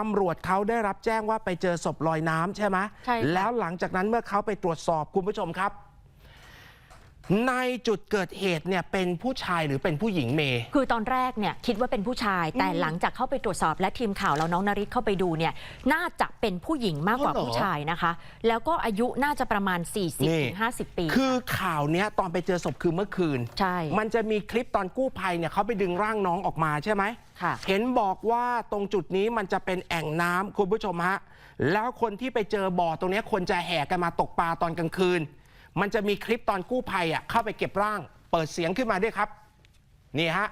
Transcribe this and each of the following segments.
ตำรวจเขาได้รับแจ้งว่าไปเจอศพลอยน้ำใช่ไหม ใช่ค่ะ แล้วหลังจากนั้นเมื่อเขาไปตรวจสอบคุณผู้ชมครับ ในจุดเกิดเหตุเนี่ยเป็นผู้ชายหรือเป็นผู้หญิงเมย์คือตอนแรกเนี่ยคิดว่าเป็นผู้ชาย แต่หลังจากเข้าไปตรวจสอบและทีมข่าวเราน้องนาริศเข้าไปดูเนี่ยน่าจะเป็นผู้หญิงมากกว่าอ๋อเหรอผู้ชายนะคะ แล้วก็อายุน่าจะประมาณนี่40-50 ปี คือข่าวเนี้ยตอนไปเจอศพคือเมื่อคืน ใช่ มันจะมีคลิปตอนกู้ภัยเนี่ยเขาไปดึงร่างน้องออกมาใช่ไหมค่ะเห็นบอกว่าตรงจุดนี้มันจะเป็นแอ่งน้ำคุณผู้ชมฮะแล้วคนที่ไปเจอบ่อตรงเนี้ยคนจะแห่กันมาตกปลาตอนกลางคืน มันจะมีคลิปตอนกู้ภัยอะเข้าไปเก็บร่าง เปิดเสียงขึ้นมาด้วยครับ นี่ฮะ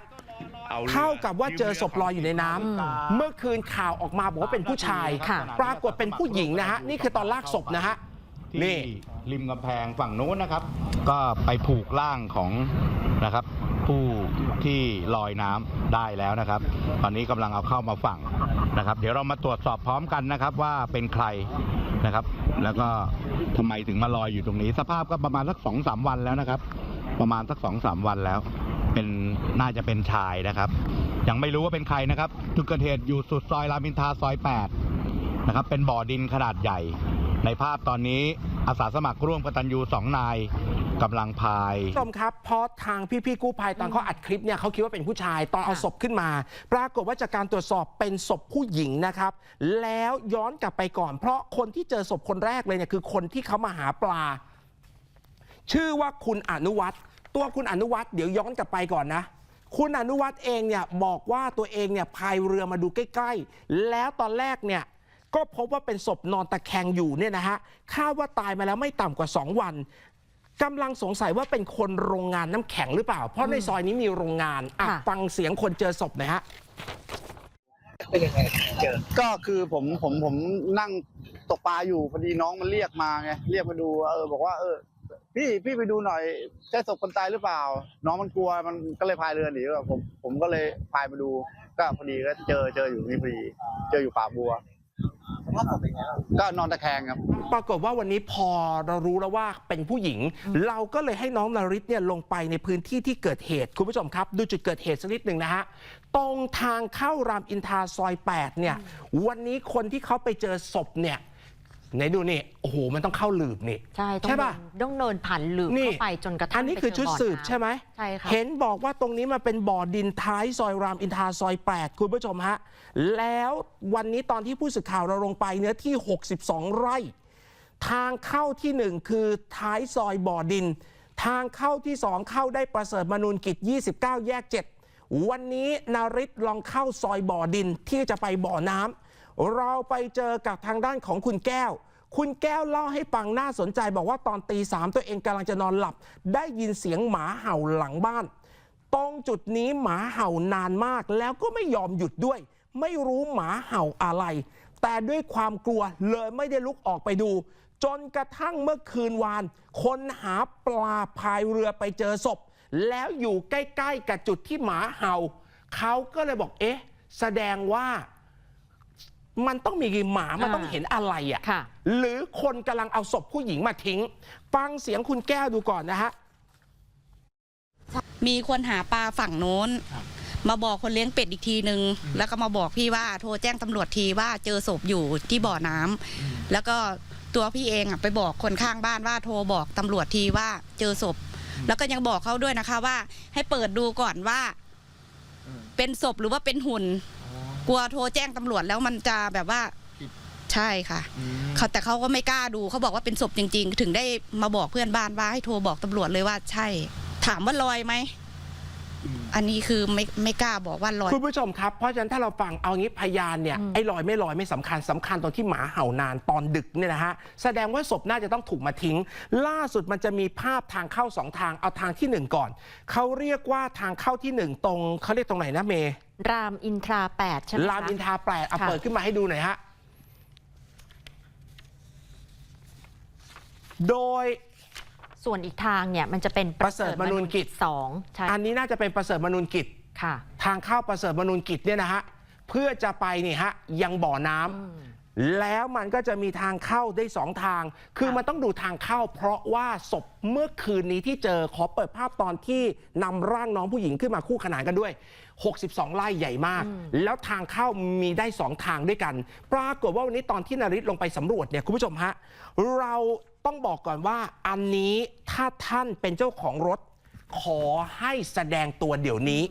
เท่ากับว่าเจอศพลอยอยู่ในน้ำเมื่อคืนข่าวออกมาบอกว่าเป็นผู้ชายค่ะปรากฏเป็นผู้หญิงนะฮะ นี่คือตอนลากศพนะฮะนี่ที่ริมกำแพงฝั่งนู้นนะครับ ก็ไปผูกร่างของนะครับ ผู้ที่ลอยน้ำได้แล้วนะครับ ตอนนี้กำลังเอาเข้ามาฝั่งนะครับ เดี๋ยวเรามาตรวจสอบพร้อมกันนะครับว่าเป็นใคร นะครับ แล้วก็ทำไมถึงมาลอยอยู่ตรงนี้ สภาพก็ประมาณสักสองสามวันแล้วนะครับ ประมาณสักสองสามวันแล้ว เป็นน่าจะเป็นชายนะครับ ยังไม่รู้ว่าเป็นใครนะครับจุดเกิดเหตุอยู่สุดซอยรามอินทราซอย8นะครับ เป็นบ่อดินขนาดใหญ่ ในภาพตอนนี้อาสาสมัครร่วมกตัญญูสองนาย กำลังพาย ผู้ชมครับเพราะทางพี่ ๆ กู้ภัยตอนเขาอัดคลิปเนี่ยเขาคิดว่าเป็นผู้ชายตอนเอาศพขึ้นมา ปรากฏว่าจากการตรวจสอบเป็นศพผู้หญิงนะครับ แล้วย้อนกลับไปก่อน เพราะคนที่เจอศพคนแรกเลยเนี่ยคือคนที่เขามาหาปลา ชื่อว่าคุณอนุวัฒน์ตัวคุณอนุวัฒน์เดี๋ยวย้อนกลับไปก่อนนะ คุณอนุวัฒน์เองเนี่ยบอกว่าตัวเองเนี่ยพายเรือมาดูใกล้ ๆ แล้วตอนแรกเนี่ยก็พบว่าเป็นศพนอนตะแคงอยู่เนี่ยนะฮะคาดว่าตายมาแล้วไม่ต่ำกว่า 2 วัน กำลังสงสัยว่าเป็นคนโรงงานน้ำแข็งหรือเปล่า เพราะในซอยนี้มีโรงงานอะค่ะ ฟังเสียงคนเจอศพหน่อยฮะก็คือผมผมผมนั่งตกปลาอยู่พอดีน้องมันเรียกมาไงเรียกมาดูเออบอกว่าเออ พี่พี่ไปดูหน่อยใช่ศพคนตายหรือเปล่า น้องมันกลัวมันก็เลยพายเรือหนีผมผมก็เลยพายมาดู ก็พอดีก็เจอเจออยู่นี่พอดีเจออยู่ป่าบัว ก็นอนตะแคงครับ ปรากฏว่าวันนี้พอเรารู้แล้วว่าเป็นผู้หญิง เราก็เลยให้น้องนาริศเนี่ยลงไปในพื้นที่ที่เกิดเหตุ คุณผู้ชมครับ ดูจุดเกิดเหตุสักนิดหนึ่งนะฮะ ตรงทางเข้ารามอินทราซอย 8 เนี่ย วันนี้คนที่เขาไปเจอศพเนี่ย ไหนดูนี่โอ้โหมันต้องเข้าหลืบนี่ ใช่ต้องใช่ป่ะเดินต้องเดินผ่านหลืบนี่ เข้าไปจนกระทั่งอันนี้ไปคือเจชุดบ่อสืบน้ำใช่ไหม ใช่ค่ะ เห็นบอกว่าตรงนี้มันเป็นบ่อดินท้ายซอยรามอินทราซอย 8 คุณผู้ชมฮะ แล้ววันนี้ตอนที่ผู้สื่อข่าวเราลงไปเนื้อที่ 62 ไร่ ทางเข้าที่ 1 คือท้ายซอยบ่อดิน ทางเข้าที่ 2 เข้าได้ประเสริฐมนูนกิจ 29 แยก 7 วันนี้นาริศลองเข้าซอยบ่อดินที่จะไปบ่อน้ำ เราไปเจอกับทางด้านของคุณแก้ว คุณแก้วเล่าให้ฟังน่าสนใจบอกว่าตอนตีสามตัวเองกำลังจะนอนหลับ ได้ยินเสียงหมาเห่าหลังบ้าน ตรงจุดนี้หมาเห่านานมากแล้วก็ไม่ยอมหยุดด้วย ไม่รู้หมาเห่าอะไร แต่ด้วยความกลัวเลยไม่ได้ลุกออกไปดู จนกระทั่งเมื่อคืนวาน คนหาปลาพายเรือไปเจอศพ แล้วอยู่ใกล้ ๆ กับจุดที่หมาเห่า เขาก็เลยบอกเอ๊ะ แสดงว่า มันต้องมีหมามันต้องเห็นอะไรอะค่ะ หรือคนกำลังเอาศพผู้หญิงมาทิ้ง ฟังเสียงคุณแก้วดูก่อนนะฮะ มีคนหาปลาฝั่งโน้นมาบอกคนเลี้ยงเป็ดอีกทีนึง แล้วก็มาบอกพี่ว่าโทรแจ้งตำรวจทีว่าเจอศพอยู่ที่บ่อน้ำแล้วก็ตัวพี่เองอะไปบอกคนข้างบ้านว่าโทรบอกตำรวจทีว่าเจอศพ แล้วก็ยังบอกเขาด้วยนะคะว่า ให้เปิดดูก่อนว่า เป็นศพหรือว่าเป็นหุ่น กลัวโทรแจ้งตำรวจแล้วมันจะแบบว่าใช่ค่ะเขาแต่เขาก็ไม่กล้าดูเขาบอกว่าเป็นศพจริง ๆ ถึงได้มาบอกเพื่อนบ้านว่าให้โทรบอกตำรวจเลยว่าใช่ ถามว่าลอยไหมอันนี้คือไม่ไม่กล้าบอกว่าลอยคุณผู้ชมครับเพราะฉะนั้นถ้าเราฟังเอางี้พยานเนี่ยอืมไอ้ลอยไม่ลอยไม่สำคัญสำคัญตรงที่หมาเห่านานตอนดึกเนี่ยนะฮะแสดงว่าศพน่าจะต้องถูกมาทิ้ง ล่าสุดมันจะมีภาพทางเข้าสองทางเอาทางที่หนึ่งก่อนเขาเรียกว่าทางเข้าที่หนึ่งตรงเขาเรียกตรงไหนนะเมย์ รามอินทรา8ใช่ไหมคะ รามอินทราแปดเอาค่ะ เปิดขึ้นมาให้ดูหน่อยฮะ โดย ส่วนอีกทางเนี่ยมันจะเป็นประเสริฐมนูญกิจ สองใช่อันนี้น่าจะเป็นประเสริฐมนูญกิจ ค่ะ ทางเข้าประเสริฐมนูญกิจเนี่ยนะฮะ เพื่อจะไปนี่ฮะยังบ่อน้ำอืม แล้วมันก็จะมีทางเข้าได้สองทาง คือมันต้องดูทางเข้า เพราะว่าศพเมื่อคืนนี้ที่เจอขอเปิดภาพตอนที่นำร่างน้องผู้หญิงขึ้นมาคู่ขนานกันด้วย 62 ไร่ใหญ่มาก แล้วทางเข้ามีได้สองทางด้วยกัน ปรากฏว่าวันนี้ตอนที่นาริศลงไปสำรวจเนี่ยคุณผู้ชมฮะ เราต้องบอกก่อนว่าอันนี้ถ้าท่านเป็นเจ้าของรถ ขอให้แสดงตัวเดี๋ยวนี้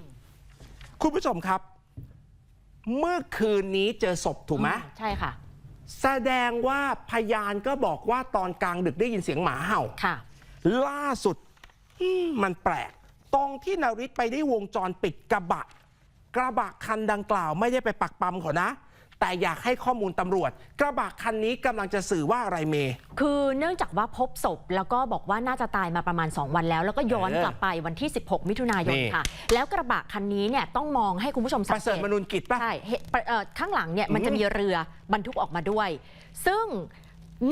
คุณผู้ชมครับ เมื่อคืนนี้เจอศพถูกไหมใช่ค่ะ แสดงว่าพยานก็บอกว่าตอนกลางดึกได้ยินเสียงหมาเห่า ค่ะ ล่าสุดอืมมันแปลก ตรงที่นาริศไปได้วงจรปิดกระบะ กระบะคันดังกล่าวไม่ได้ไปปักปั๊มเขานะ แต่อยากให้ข้อมูลตำรวจ กระบะคันนี้กำลังจะสื่อว่าอะไรเมย์คือเนื่องจากว่าพบศพแล้วก็บอกว่าน่าจะตายมาประมาณ 2 วันแล้ว แล้วก็ย้อนเออกลับไปวันที่ 16 มิถุนายนนี่ ค่ะ แล้วกระบะคันนี้เนี่ยต้องมองให้คุณผู้ชมปสังระเกเสริฐต มนุนกิจป่ะ ใช่เห็นเอ่อข้างหลังเนี่ยมันจะมีเรือบรรทุกออกมาด้วย ซึ่ง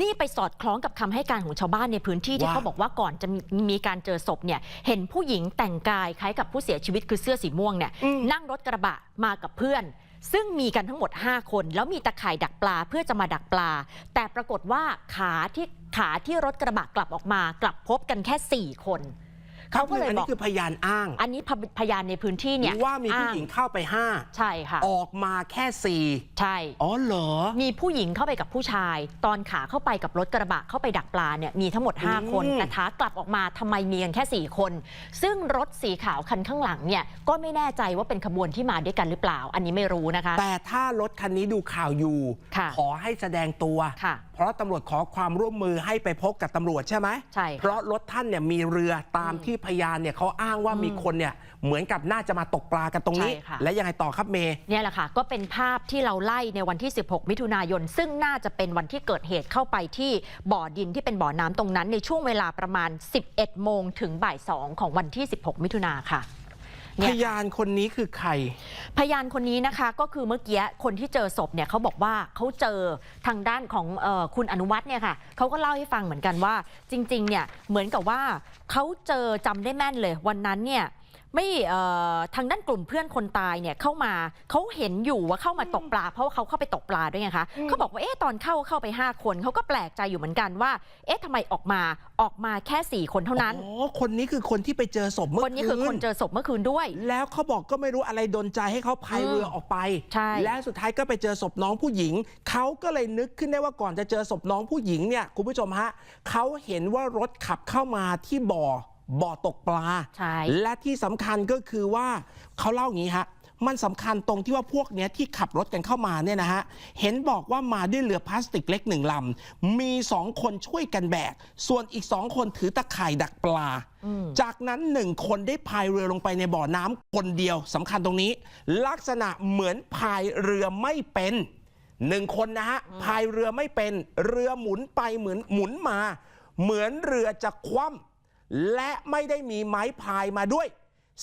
นี่ไปสอดคล้องกับคำให้การของชาวบ้านในพื้นที่ที่ว่า เขาบอกว่าก่อนจะมีมีการเจอศพเนี่ยเห็นผู้หญิงแต่งกายคล้ายกับผู้เสียชีวิตคือเสื้อสีม่วงเนี่ยนั่งรถกระบะมากับเพื่อน ซึ่งมีกันทั้งหมด 5 คน แล้วมีตะข่ายดักปลาเพื่อจะมาดักปลา แต่ปรากฏว่าขาที่ขาที่รถกระบะกลับออกมากลับพบกันแค่ 4 คน เขาก็เลยอันบนี้อกคือพยานอ้างอันนี้พพยานในพื้นที่เนี่ยว่ามีผู้หญิงอ้เข้าไปห้าใช่ค่ะ ออกมาแค่สี่ใช่ อ๋อเหรอ มีผู้หญิงเข้าไปกับผู้ชาย ตอนขาเข้าไปกับรถกระบะเข้าไปดักปลาเนี่ยมีทั้งหมด5คนอืมแต่ขากลับออกมาทำไมมีกันแค่ 4 คน ซึ่งรถสีขาวคันข้างหลังเนี่ยก็ไม่แน่ใจว่าเป็นขบวนที่มาด้วยกันหรือเปล่า อันนี้ไม่รู้นะคะ แต่ถ้ารถคันนี้ดูข่าวอยู่ ค่ะ ขอให้แสดงตัว ค่ะเพราะตำรวจขอความร่วมมือให้ไปพบกับตำรวจใช่ไหมใช่ค่ะเพราะรถท่านเนี่ยมีเรือตามที่พยานเนี่ยเขาอ้างว่ามีคนเนี่ยเหมือนกับน่าจะมาตกปลากันตรงนี้ ใช่ค่ะ และยังไงต่อครับเมย์ เนี่ยแหละค่ะ ก็เป็นภาพที่เราไล่ในวันที่ 16 มิถุนายน ซึ่งน่าจะเป็นวันที่เกิดเหตุเข้าไปที่บ่อดินที่เป็นบ่อน้ำตรงนั้นในช่วงเวลาประมาณ 11 โมงถึงบ่าย 2 ของวันที่ 16 มิถุนาค่ะ พเนี่ยยานคนนี้คือใคร พยานคนนี้นะคะก็คือเมื่อกี้คนที่เจอศพเนี่ยเขาบอกว่าเขาเจอทางด้านของเออคุณอนุวัฒน์เนี่ยค่ะเขาก็เล่าให้ฟังเหมือนกันว่า จริงๆเนี่ยเหมือนกับว่าเขาเจอจำได้แม่นเลยวันนั้นเนี่ย ไม่เอ่อทางด้านกลุ่มเพื่อนคนตายเนี่ยเข้ามาเขาเห็นอยู่ว่าเข้ามาตกปลา เพราะว่าเขาเข้าไปตกปลาด้วยไงคะเขาบอกว่าเอ๊ะตอนเข้าเข้าไป 5 คนเขาก็แปลกใจอยู่เหมือนกันว่า เอ๊ะทำไมออกมาออกมาแค่ 4 คนเท่านั้นอ๋อคนนี้คือคนที่ไปเจอศพเมื่อคนนี้คือคนเจอศพเมื่อคืนด้วย แล้วเขาบอกก็ไม่รู้อะไรดนใจให้เขาพายอืมเรือออกไปใช่และสุดท้ายก็ไปเจอศพน้องผู้หญิงเขาก็เลยนึกขึ้นได้ว่าก่อนจะเจอศพน้องผู้หญิงเนี่ยคุณผู้ชมฮะเขาเห็นว่ารถขับเข้ามาที่บ่อ บ่อตกปลา ใช่ และที่สำคัญก็คือว่าเขาเล่าอย่างนี้ฮะ มันสำคัญตรงที่ว่าพวกเนี้ยที่ขับรถกันเข้ามาเนี่ยนะฮะ เห็นบอกว่ามาด้วยเรือพลาสติกเล็กหนึ่งลำ มีสองคนช่วยกันแบก ส่วนอีกสองคนถือตะข่ายดักปลาจากนั้นหนึ่งคนได้พายเรือลงไปในบ่อน้ำคนเดียวสำคัญตรงนี้ ลักษณะเหมือนพายเรือไม่เป็นหนึ่งคนนะฮะพายเรือไม่เป็น เรือหมุนไปเหมือนหมุนมา เหมือนเรือจะคว่ำ และไม่ได้มีไม้พายมาด้วย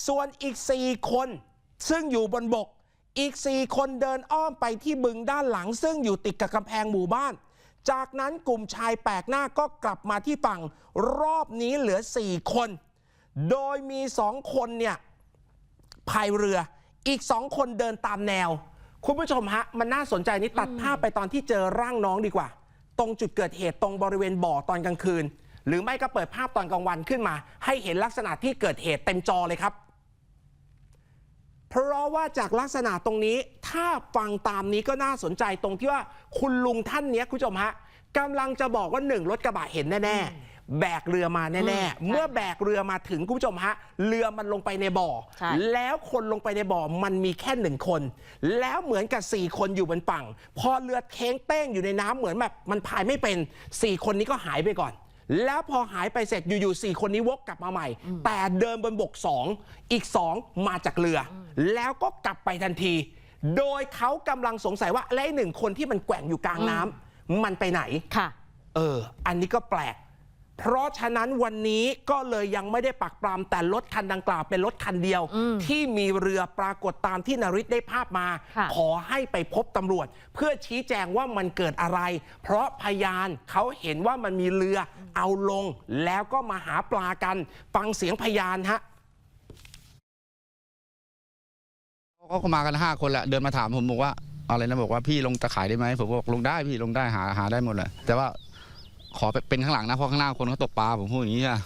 ส่วนอีก 4 คน ซึ่งอยู่บนบก อีก 4 คนเดินอ้อมไปที่บึงด้านหลัง ซึ่งอยู่ติดกับกำแพงหมู่บ้าน จากนั้นกลุ่มชายแปลกหน้าก็กลับมาที่ฝั่ง รอบนี้เหลือ 4 คน โดยมีสองคนเนี่ยพายเรือ อีกสองคนเดินตามแนว คุณผู้ชมฮะ มันน่าสนใจนี่ตัดภาพไปตอนที่เจอร่างน้องดีกว่า ตรงจุดเกิดเหตุตรงบริเวณบ่อตอนกลางคืน หรือไม่ก็เปิดภาพตอนกลางวันขึ้นมา ให้เห็นลักษณะที่เกิดเหตุเต็มจอเลยครับ เพราะว่าจากลักษณะตรงนี้ถ้าฟังตามนี้ก็น่าสนใจตรงที่ว่าคุณลุงท่านเนี้ยคุณผู้ชมฮะกำลังจะบอกว่าหนึ่งรถกระบะเห็นแน่ๆ แบกเรือมาแน่อืมๆเมื่อแบกเรือมาถึงคุณผู้ชมฮะ เรือมันลงไปในบ่อใช่แล้วคนลงไปในบ่อมันมีแค่หนึ่งคน แล้วเหมือนกับสี่คนอยู่บนฝั่ง พอเรือเค้งเต้งอยู่ในน้ำเหมือนแบบมันพายไม่เป็นสี่คนนี้ก็หายไปก่อน แล้วพอหายไปเสร็จอยู่ๆสี่คนนี้วกกลับมาใหม่ แต่เดินบนบกสองอีกสองมาจากเรืออแล้วก็กลับไปทันที โดยเขากำลังสงสัยว่าและไอ้หนึ่งคนที่มันแกว่งอยู่กลางน้ำมันไปไหนค่ะ เออ อันนี้ก็แปลก เพราะฉะนั้นวันนี้ก็เลยยังไม่ได้ปักปรามแต่รถคันดังกล่าวเป็นรถคันเดียวอืมที่มีเรือปรากฏตามที่นริศได้ภาพมาค่ะขอให้ไปพบตำรวจ เพื่อชี้แจงว่ามันเกิดอะไร เพราะพยานเขาเห็นว่ามันมีเรือเอาลง แล้วก็มาหาปลากัน ฟังเสียงพยานฮะเขาก็มากันห้าคนแหละเดินมาถามผมบอกว่าอะไรนะบอกว่าพี่ลงตะข่ายได้ไหมผมบอกลงได้พี่ลงได้หาหาได้หมดเลยแต่ว่า ขอเป็นข้างหลังนะเพราะข้างหน้าคนเขาตกปลาผมพูดอย่างนี้ใช่ปะ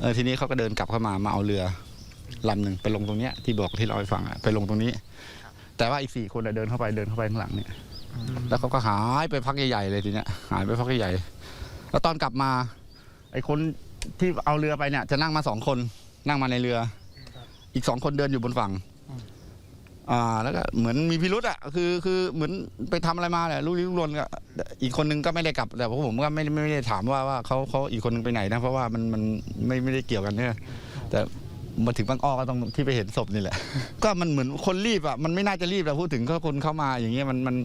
เออทีนี้เขาก็เดินกลับเข้ามามาเอาเรือลำหนึ่งไปลงตรงเนี้ยที่บอกที่เราให้ฟังอะไปลงตรงนี้ แต่ว่าอีกสี่คนอะเดินเข้าไปเดินเข้าไปข้างหลังเนี่ย แล้วเขาก็หายไปพักใหญ่ๆเลยทีเนี้ยหายไปพักใหญ่ๆแล้วตอนกลับมา ไอ้คนที่เอาเรือไปเนี่ย จะนั่งมาสองคนนั่งมาในเรือ อีกสองคนเดินอยู่บนฝั่ง อ่าแล้วก็เหมือนมีพิรุษอะคือคือเหมือนไปทำอะไรมาแหละรู้ลิ้รู้รนก็อีกคนนึงก็ไม่ได้กลับแต่พวกผมก็ไม่ไม่ได้ถามว่าว่าเขาเขาอีกคนนึงไปไหนนะเพราะว่ามันมันไม่ไม่ได้เกี่ยวกันเนี่ยแต่มาถึงบางอ้อก็ต้องที่ไปเห็นศพนี่แหละ ก็มันเหมือนคนรีบอะมันไม่น่าจะรีบแต่พูดถึงก็คนเข้ามาอย่างเงี้ยมันมัน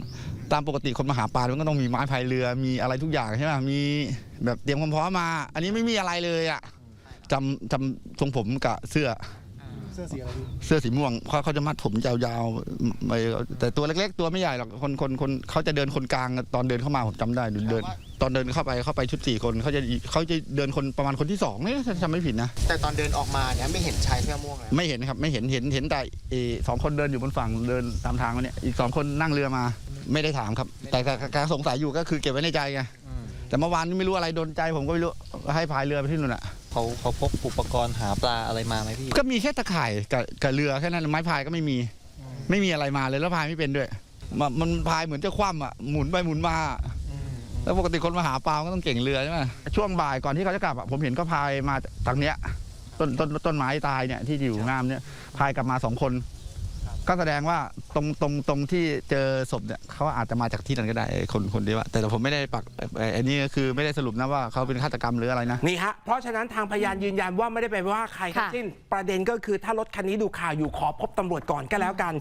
ตามปกติคนมาหาปลามันก็ต้องมีไม้พายเรือมีอะไรทุกอย่างใช่ไหมมีแบบเตรียมความพร้อมมา อันนี้ไม่มีอะไรเลยอะจำจำทรงผมกับเสื้อ สื้อสีอะไรพี่เสื้อสีม่วงเขาเขาจะมัดผมยาวๆไม่แต่ตัวเล็กๆ ตัวไม่ใหญ่หรอกคนคนคนเขาจะเดินคนกลางตอนเดินเข้ามาผมจำได้เดินเดิน ตอนเดินเข้าไปเข้าไปชุดสี่คนเขาจะเขาจะเดินคนประมาณคนที่สองเนี่ยถ้าจำไม่ผิดนะแต่ตอนเดินออกมาเนี่ยไม่เห็นชายเสื้อม่วงเลยไม่เห็นครับไม่เห็นเห็นเห็นแต่เอ่อสองคนเดินอยู่บนฝั่งเดินตามทางมาเนี่ยอีกสองคนนั่งเรือมา ไม่ได้ถามครับ แต่แต่การสงสัยอยู่ก็คือเก็บไว้ในใจไงแต่เมื่อวานนี้ไม่รู้อะไรโดนใจผมก็ไม่รู้ให้พายเรือไปที่นู่นอะ เขาเขาพกอุปกรณ์หาปลาอะไรมาไหมพี่ ก็มีแค่ตะข่ายกับกับเรือแค่นั้นไม้พายก็ไม่มี ไม่มีอะไรมาเลยแล้วพายไม่เป็นด้วยมันมันพายเหมือนจะคว่ำอะหมุนไปหมุนมาแล้วปกติคนมาหาปลาก็ต้องเก่งเรือใช่ไหมช่วงบ่ายก่อนที่เขาจะกลับอะผมเห็นก็พายมาทางเนี้ยต้นต้นต้นไม้ตายเนี่ยที่อยู่งามเนี่ยพายกลับมาสองคน ก็แสดงว่าตรงตรงตรงที่เจอศพเนี่ยเขาอาจจะมาจากที่นั้นก็ได้ไอ้คนคนเดียวอะแต่ผมไม่ได้ปักไอ้ไอ้นี่ก็คือไม่ได้สรุปนะว่าเขาเป็นฆาตกรรมหรืออะไรนะ นี่ฮะ เพราะฉะนั้นทางพยานยืนยันว่าไม่ได้ไปว่าใครทั้งค่ะสิ้น ประเด็นก็คือถ้ารถคันนี้ดูข่าวอยู่ขอพบตำรวจก่อนก็แล้วกัน